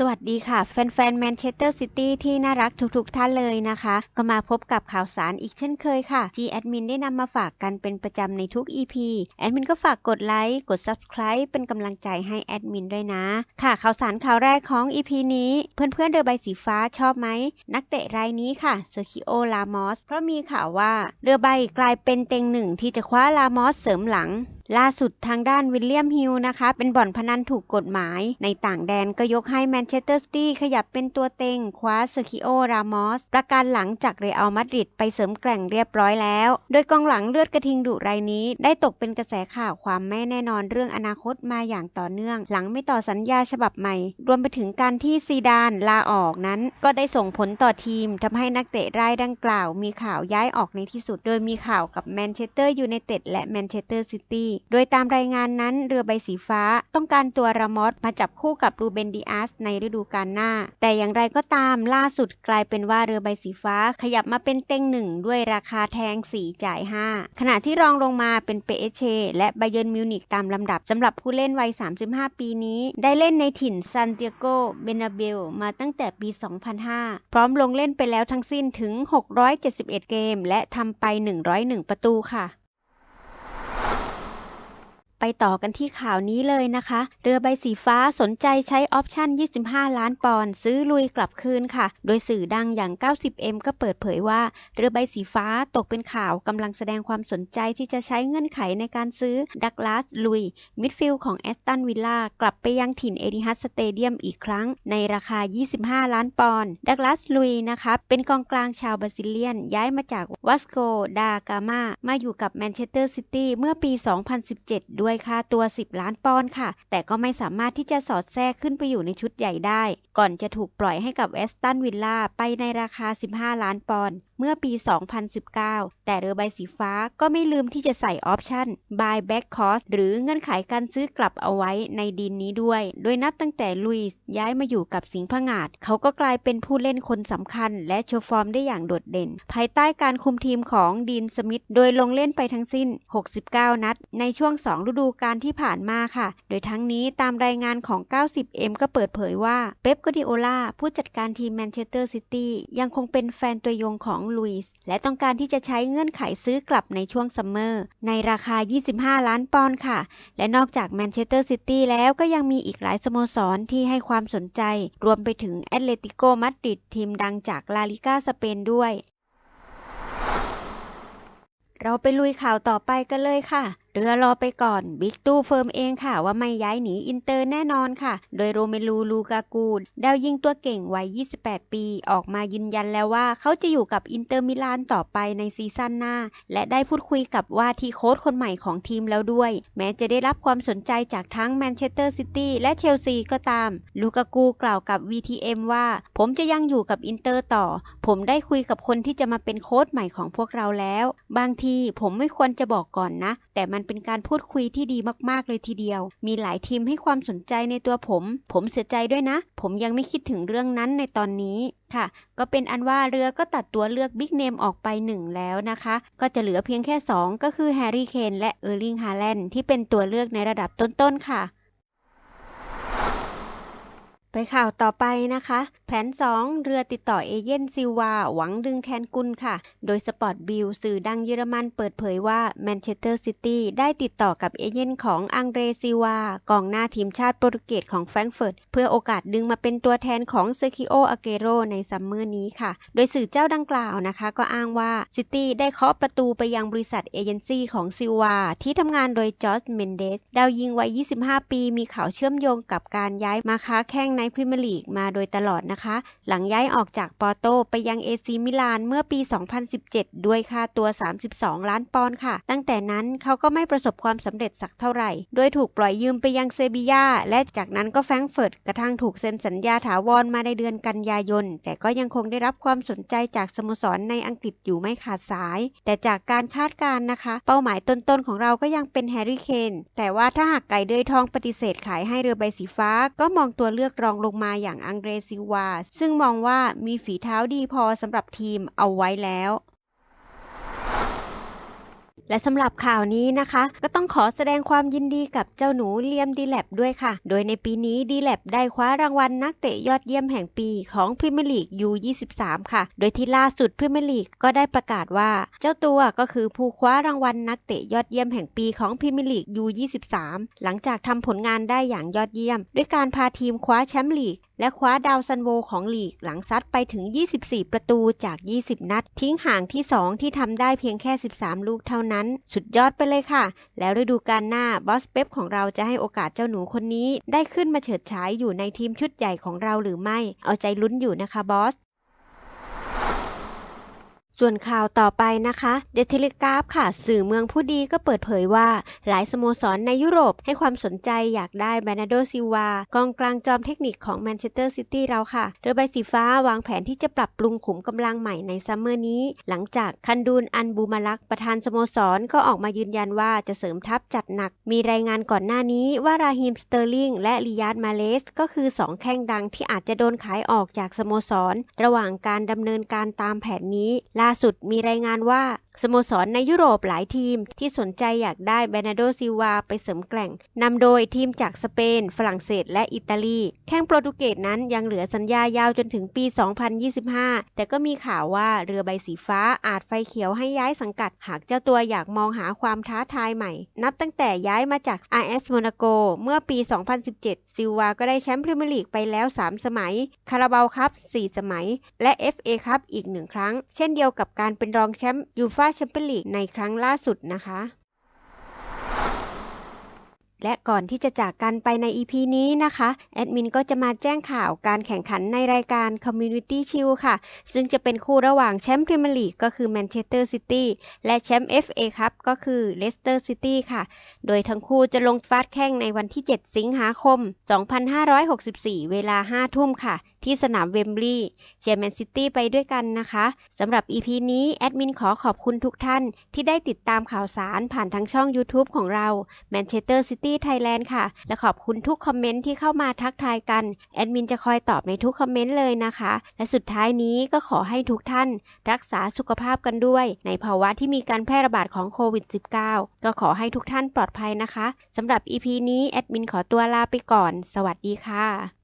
สวัสดีค่ะ แฟนๆแมนเชสเตอร์ซิตี้ที่น่ารักทุกๆท่านเลยนะคะ ก็มาพบกับข่าวสารอีกเช่นเคยค่ะ ที่แอดมินได้นำมาฝากกันเป็นประจำในทุก EP แอดมินก็ฝากกดไลค์ กด Subscribe เป็นกำลังใจให้แอดมินด้วยนะ ค่ะ ข่าวสารข่าวแรกของ EP นี้ เพื่อนๆเรือใบสีฟ้าชอบไหม นักเตะรายนี้ค่ะเซอร์คิโอลามอสเพราะมีข่าวว่าเรือใบกลายเป็นเต็งหนึ่งที่จะคว้าลามอสเสริมหลัง ล่าสุดทางด้านวิลเลียมฮิลนะคะ เป็นบ่อนพนันถูกกฎหมาย ในต่างแดนก็ยกให้แมนเชสเตอร์ซิตี้ขยับเป็นตัวเต็งคว้าเซอร์คิโอ รามอส ประกันหลังจากเรอัลมาดริดไปเสริมแกร่งเรียบร้อยแล้ว โดยกองหลังเลือดกระทิงดุรายนี้ ได้ตกเป็นกระแสข่าวความไม่แน่นอนเรื่องอนาคตมาอย่างต่อเนื่อง หลังไม่ต่อสัญญาฉบับใหม่ รวมไปถึงการที่ซีดานลาออกนั้น ก็ได้ส่งผลต่อทีมทำให้นักเตะรายดังกล่าว มีข่าวย้ายออกในที่สุด โดยมีข่าวกับแมนเชสเตอร์ยูไนเต็ดและแมนเชสเตอร์ซิตี้โดยตามรายงานนั้นเรือใบสีฟ้าต้องการตัวรามอสมาจับคู่กับรูเบนดิอาสในฤดูกาลหน้า แต่อย่างไรก็ตามล่าสุดกลายเป็นว่าเรือใบสีฟ้าขยับมาเป็นเต็งหนึ่งด้วยราคาแทง 4 จ่าย 5 ขณะที่รองลงมาเป็นเปเอเชและไบเยนมิวนิกตามลำดับสำหรับผู้เล่นวัย 35 ปีนี้ ได้เล่นในถิ่นซานเตียโก เบนาเบลมาตั้งแต่ปี 2005 พร้อมลงเล่นไปแล้วทั้งสิ้นถึง 671 เกม และทำไป 101 ประตูค่ะ ไปต่อกันที่ข่าวนี้เลยนะคะ เรือใบสีฟ้าสนใจใช้ออปชั่น 25 ล้านปอนด์ซื้อลุยกลับคืนค่ะ โดยสื่อดังอย่าง 90M ก็เปิดเผยว่า เรือใบสีฟ้าตกเป็นข่าวกำลังแสดงความสนใจที่จะใช้เงื่อนไขในการซื้อดักลาสลุย มิดฟิลด์ของแอสตันวิลล่ากลับไปยังถิ่นเอริฮัสสเตเดียมอีกครั้ง ในราคา 25 ล้านปอนด์ดักลาสลุยนะคะเป็นกองกลางชาวบราซิเลียน ย้ายมาจากวัสโกดากามามาอยู่กับแมนเชสเตอร์ซิตี้เมื่อปี 2017 ด้วยค่าตัว 10 ล้านปอนด์ค่ะ แต่ก็ไม่สามารถที่จะสอดแทรกขึ้นไปอยู่ในชุดใหญ่ได้ ก่อนจะถูกปล่อยให้กับแอสตันวิลล่าไปในราคา 15 ล้านปอนด์เมื่อปี 2019 แต่เรือใบสีฟ้าก็ไม่ลืมที่จะใส่ออปชั่น buy back cost หรือเงื่อนไขการซื้อกลับเอาไว้ในดินนี้ด้วย โดยนับตั้งแต่ลุยส์ย้ายมาอยู่กับสิงห์ผงาด เขาก็กลายเป็นผู้เล่นคนสำคัญ และโชว์ฟอร์มได้อย่างโดดเด่น ภายใต้การคุมทีมของดีนสมิธ โดยลงเล่นไปทั้งสิ้น 69 นัด ในช่วง 2 ฤดูกาลที่ผ่านมาค่ะ โดยทั้งนี้ตามรายงานของ 90M ก็เปิดเผยว่า เป๊ปกวดิโอลาผู้จัดการทีมแมนเชสเตอร์ซิตี้ยังคงเป็นแฟนตัวยงของลุยส์และต้องการที่จะใช้เงื่อนไขซื้อกลับในช่วงซัมเมอร์ในราคา 25 ล้านปอนด์ค่ะ และนอกจากแมนเชสเตอร์ซิตี้แล้วก็ยังมีอีกหลายสโมสรที่ให้ความสนใจ รวมไปถึงแอตเลติโกมาดริดทีมดังจากลาลิก้าสเปนด้วย เราไปลุยข่าวต่อไปกันเลยค่ะ เรือรอไปก่อน บิ๊กตู้เฟิร์มเองค่ะว่าไม่ย้ายหนีอินเตอร์แน่นอนค่ะ โดยโรเมลูลูกากูดดาวยิงตัวเก่งวัย 28 ปี ออกมายืนยันแล้วว่า เขาจะอยู่กับอินเตอร์มิลานต่อไปในซีซั่นหน้า และได้พูดคุยกับว่าที่โค้ชคนใหม่ของทีมแล้วด้วย แม้จะได้รับความสนใจจากทั้งแมนเชสเตอร์ซิตี้และเชลซีก็ตาม ลูกากูกล่าวกับ VTM ว่า ผมจะยังอยู่กับอินเตอร์ต่อ ผมได้คุยกับคนที่จะมาเป็นโค้ชใหม่ของพวกเราแล้ว บางทีผมไม่ควรจะบอกก่อนนะ แต่มันเป็นการพูดคุยที่ดีมากๆเลยทีเดียว มีหลายทีมให้ความสนใจในตัวผม ผมเสียใจด้วยนะ ผมยังไม่คิดถึงเรื่องนั้นในตอนนี้ค่ะ ก็เป็นอันว่าเรือก็ตัดตัวเลือกบิ๊กเนมออกไปหนึ่งแล้วนะคะ ก็จะเหลือเพียงแค่ 2 ก็คือแฮร์รี่เคนและเออร์ลิงฮาแลนด์ที่เป็นตัวเลือกในระดับต้นๆค่ะ ไปข่าวต่อไปนะคะ แผน 2 เรือติดต่อเอเย่นซิวา หวังดึงแทนกุลค่ะ โดยสปอร์ตบิลสื่อดังเยอรมันเปิดเผยว่าแมนเชสเตอร์ซิตี้ได้ติดต่อกับเอเย่นของอังเดรซิวากองหน้าทีมชาติโปรตุเกสของแฟรงก์เฟิร์ตเพื่อโอกาสดึงมาเป็นตัวแทนของเซคิโออาเกโรในซัมเมอร์นี้ค่ะ โดยสื่อเจ้าดังกล่าวนะคะ ก็อ้างว่าซิตี้ได้เคาะประตูไปยังบริษัทเอเจนซี่ของซิวาที่ทำงานโดยจอร์จเมนเดสดาวยิงวัย 25 ปี มีข่าวเชื่อมโยงกับการย้ายมาค้าแข้งในพรีเมียร์ลีกมาโดยตลอดนะคะ หลังย้ายออกจากปอร์โตไปยังเอซีมิลานเมื่อปี 2017 ด้วยค่าตัว 32 ล้านปอนด์ค่ะ ตั้งแต่นั้นเขาก็ไม่ประสบความสำเร็จสักเท่าไหร่ โดยถูกปล่อยยืมไปยังเซบียาและจากนั้นก็แฟรงเฟิร์ตกระทั่งถูกเซ็นสัญญาถาวรมาในเดือนกันยายน แต่ก็ยังคงได้รับความสนใจจากสโมสรในอังกฤษอยู่ไม่ขาดสาย แต่จากการคาดการณ์นะคะ เป้าหมายต้นๆของเราก็ยังเป็นแฮร์รี่เคนแต่ว่าถ้าหากไก่เดือยทองปฏิเสธขายให้เรือใบสีฟ้าก็มองตัวเลือกรองลงมาอย่างอังเดรซิลวา ซึ่งมองว่ามีฝีเท้าดีพอสำหรับทีมเอาไว้แล้ว และสำหรับข่าวนี้นะคะ ก็ต้องขอแสดงความยินดีกับเจ้าหนูเลียมดีแลบด้วยค่ะ โดยในปีนี้ดีแลบได้คว้ารางวัลนักเตะยอดเยี่ยมแห่งปีของพรีเมียร์ลีก U23 ค่ะ โดยที่ล่าสุดพรีเมียร์ลีกก็ได้ประกาศว่า เจ้าตัวก็คือผู้คว้ารางวัลนักเตะยอดเยี่ยมแห่งปีของพรีเมียร์ลีก U23 หลังจากทำผลงานได้อย่างยอดเยี่ยม ด้วยการพาทีมคว้าแชมป์ลีก และคว้าดาวซันโวของลีกหลังซัดไปถึง 24 ประตูจาก 20 นัด ทิ้งห่างที่ 2 ที่ทำได้เพียงแค่ 13 ลูกเท่านั้น สุดยอดไปเลยค่ะ แล้วฤดูกาลหน้าบอสเป๊ปของเราจะให้โอกาสเจ้าหนูคนนี้ ได้ขึ้นมาเฉิดฉายอยู่ในทีมชุดใหญ่ของเราหรือไม่ เอาใจลุ้นอยู่นะคะบอส ส่วนข่าวต่อไปนะคะเดทิลิกราฟค่ะ สื่อเมืองผู้ดีก็เปิดเผยว่า หลายสโมสรในยุโรปให้ความสนใจอยากได้แบนาโดซิวากองกลางจอมเทคนิคของแมนเชสเตอร์ซิตี้เราค่ะ เรือใบสีฟ้าวางแผนที่จะปรับปรุงขุมกำลังใหม่ในซัมเมอร์นี้ หลังจากคันดูนอันบูมาลักประธานสโมสรก็ออกมายืนยันว่าจะเสริมทัพจัดหนัก มีรายงานก่อนหน้านี้ว่าราฮิมสเตอร์ลิงและริยาดมาเลส ก็คือ 2 แข้งดังที่อาจจะโดนขายออกจากสโมสร ระหว่างการดำเนินการตามแผนนี้ล่าสุดมีรายงานว่า สโมสรในยุโรปหลายทีมที่สนใจอยากได้เบนาโดซิวาไปเสริมแกร่งนำโดยทีมจากสเปน ฝรั่งเศส และอิตาลี แข้งโปรตุเกสนั้นยังเหลือสัญญายาวจนถึงปี 2025 แต่ก็มีข่าวว่าเรือใบสีฟ้าอาจไฟเขียวให้ย้ายสังกัด หากเจ้าตัวอยากมองหาความท้าทายใหม่ นับตั้งแต่ย้ายมาจาก RS Monaco เมื่อปี 2017 ซิวาก็ได้แชมป์พรีเมียร์ลีกไปแล้ว 3 สมัย คาราบาวคัพ4สมัย และ FA คัพอีกหนึ่งครั้ง เช่นเดียวกับการเป็นรองแชมป์ยูฟ่าแชมเปี้ยนลีกในครั้งล่าสุดนะคะ และก่อนที่จะจากกันไปใน EP นี้นะคะ แอดมินก็จะมาแจ้งข่าวการแข่งขันในรายการ Community Shield ค่ะ ซึ่งจะเป็นคู่ระหว่างแชมป์พรีเมียร์ลีกก็คือ Manchester City และแชมป์ FA ครับก็คือ Leicester City ค่ะ โดยทั้งคู่จะลงฟาดแข่งในวันที่ 7 สิงหาคม 2564 เวลา 5 ทุ่มค่ะ ที่สนามเวมบลีย์เชียร์แมนซิตี้ไปด้วยกันนะคะสำหรับ EP นี้แอดมินขอขอบคุณทุกท่านที่ได้ติดตามข่าวสารผ่านทางช่อง YouTube ของเรา Manchester City Thailand ค่ะ และขอบคุณทุกคอมเมนต์ที่เข้ามาทักทายกัน แอดมินจะคอยตอบในทุกคอมเมนต์เลยนะคะ และสุดท้ายนี้ก็ขอให้ทุกท่าน รักษาสุขภาพกันด้วย ในภาวะที่มีการแพร่ระบาดของโควิด -19 ก็ขอให้ทุกท่านปลอดภัยนะคะสำหรับ EP นี้แอดมินขอตัวลาไปก่อน สวัสดีค่ะ